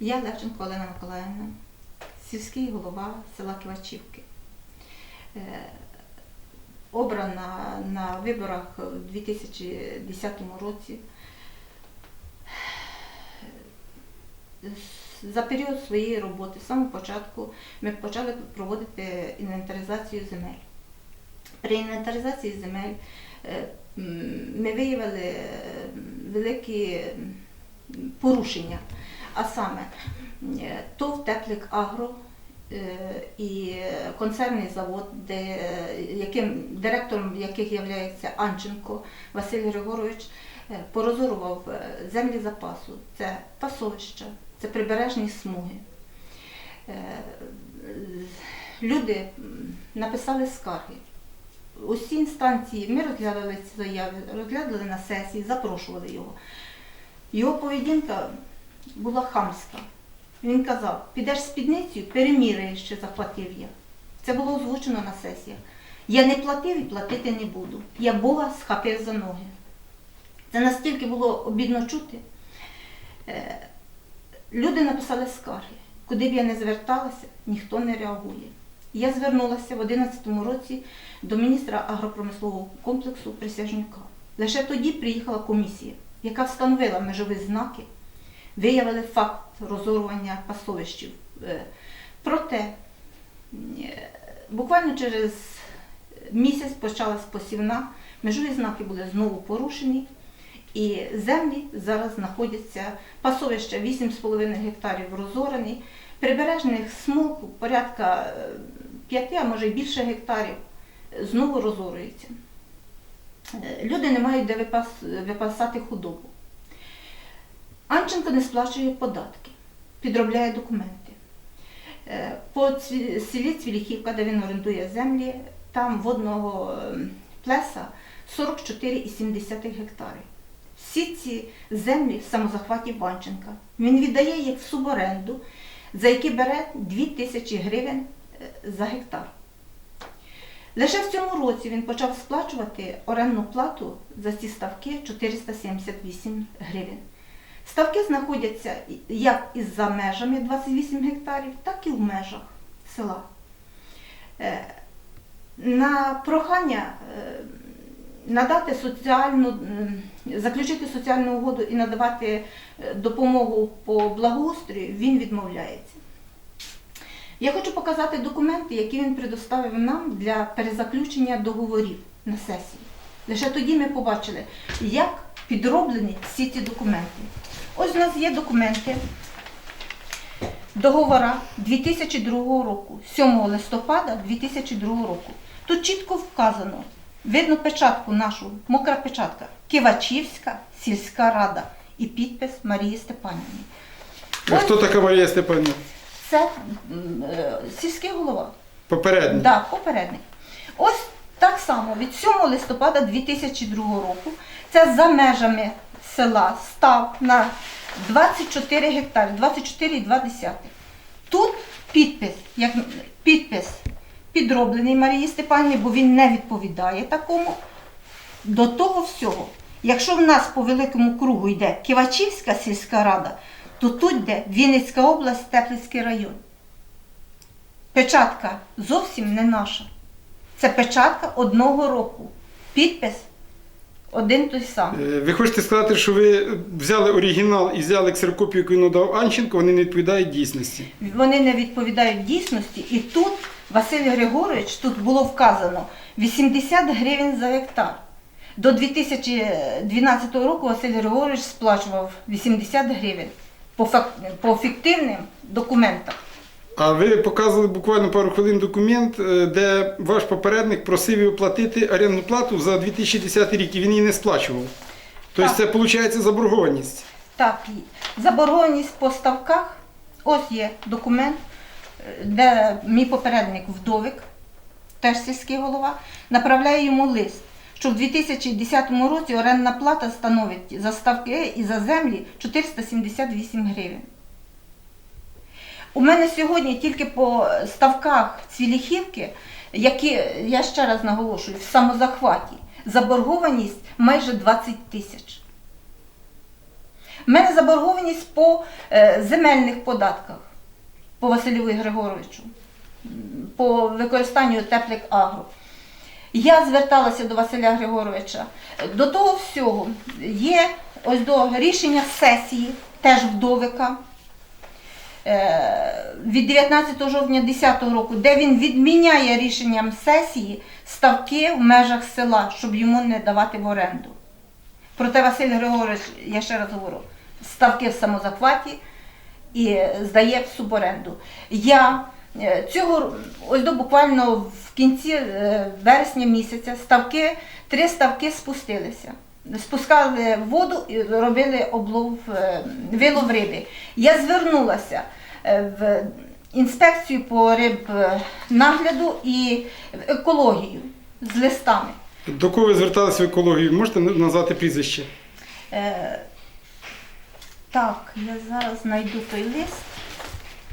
Я Левченко Олена Миколаївна, сільський голова села Кивачівки. Е, Обрана на виборах у 2010 році. За період своєї роботи, з самого початку, ми почали проводити інвентаризацію земель. При інвентаризації земель е, ми виявили е, великі порушення. А саме е, ТОВ Теплик Агро е, і концерний завод, де, яким, директором яких є Анченко Василь Григорович, е, порозорував землі запасу. Це пасовища, це прибережні смуги. Люди написали скарги. Усі інстанції ми розглядали ці заяви, розглядали на сесії, запрошували його. Його поведінка була хамська. Він казав, підеш спідницею, переміряєш, що заплатив я. Це було озвучено на сесіях. Я не платив і платити не буду. Я Бога схопив за ноги. Це настільки було обідно чути. Е, Люди написали скарги. Куди б я не зверталася, ніхто не реагує. Я звернулася в 2011 році до міністра агропромислового комплексу Присяжнюка. Лише тоді приїхала комісія, яка встановила межові знаки, виявили факт розорування пасовищів. Е, Проте е, буквально через місяць почалась посівна, межові знаки були знову порушені. І землі зараз знаходяться пасовища 8,5 гектарів розорені, прибережних смуг порядка 5, а може й більше гектарів знову розорюються. Е, Люди не мають де випас- випасати худобу. Анченко не сплачує податки, підробляє документи. Е, По селі Цвіліхівка, де він орендує землі, там водного е, плеса 44,7 гектари. Всі ці землі в самозахваті Банченка. Він віддає їх в суборенду, за які бере 2 тисячі гривень е, за гектар. Лише в цьому році він почав сплачувати орендну плату за ці ставки 478 гривень. Ставки знаходяться як із за межами 28 гектарів, так і в межах села. Е, На прохання е, надати соціальну, заключити соціальну угоду і надавати е, допомогу по благоустрою, він відмовляється. Я хочу показати документи, які він предоставив нам для перезаключення договорів на сесії. Лише тоді ми побачили, як підроблені всі ці документи. Ось у нас є документи договора 2002 року, 7 листопада 2002 року. Тут чітко вказано, видно печатку нашу, мокра печатка, Кивачівська сільська рада і підпис Марії Степанівни. А хто така Марія Степанівна? Це е, сільський голова. Попередник. Да, попередник. Ось так само від 7 листопада 2002 року це за межами села став на 24 гектари, 24,2. Тут підпис, як підпис підроблений Марії Степанівні, бо він не відповідає такому. До того всього, якщо в нас по великому кругу йде Кивачівська сільська рада, то тут йде Вінницька область, Теплицький район. Печатка зовсім не наша. Це печатка одного року. Підпис один той самий. Е, Ви хочете сказати, що ви взяли оригінал і взяли ксерокопію, яку надав Анченко, вони не відповідають дійсності. Вони не відповідають дійсності. І тут Василь Григорович, тут було вказано 80 гривень за гектар. До 2012 року Василь Григорович сплачував 80 гривень по фіктивним документам. А ви показували буквально пару хвилин документ, е, де ваш попередник просив його платити орендну плату за 2010 рік, і він її не сплачував. Тобто це виходить заборгованість. Так, заборгованість по ставках. Ось є документ, е, де мій попередник вдовик, теж сільський голова, направляє йому лист, що в 2010 році орендна плата становить за ставки і за землі 478 гривень. У мене сьогодні тільки по ставках цвіліхівки, які, я ще раз наголошую, в самозахваті, заборгованість майже 20 тисяч. У мене заборгованість по е, земельних податках по Василю Григоровичу, по використанню теплик агро. Я зверталася до Василя Григоровича. До того всього є ось до рішення сесії, теж вдовика е, від 19 жовтня 2010 року, де він відміняє рішенням сесії ставки в межах села, щоб йому не давати в оренду. Проте Василь Григорович, я ще раз говорю, ставки в самозахваті і здає в суборенду. Я е, цього ось до буквально в кінці е, вересня місяця ставки, три ставки спустилися. Спускали воду і робили облов, е, вилов риби. Я звернулася в інспекцію по рибнагляду і в екологію з листами. До кого ви зверталися в екологію? Можете назвати прізвище? Е, так, я зараз знайду той лист.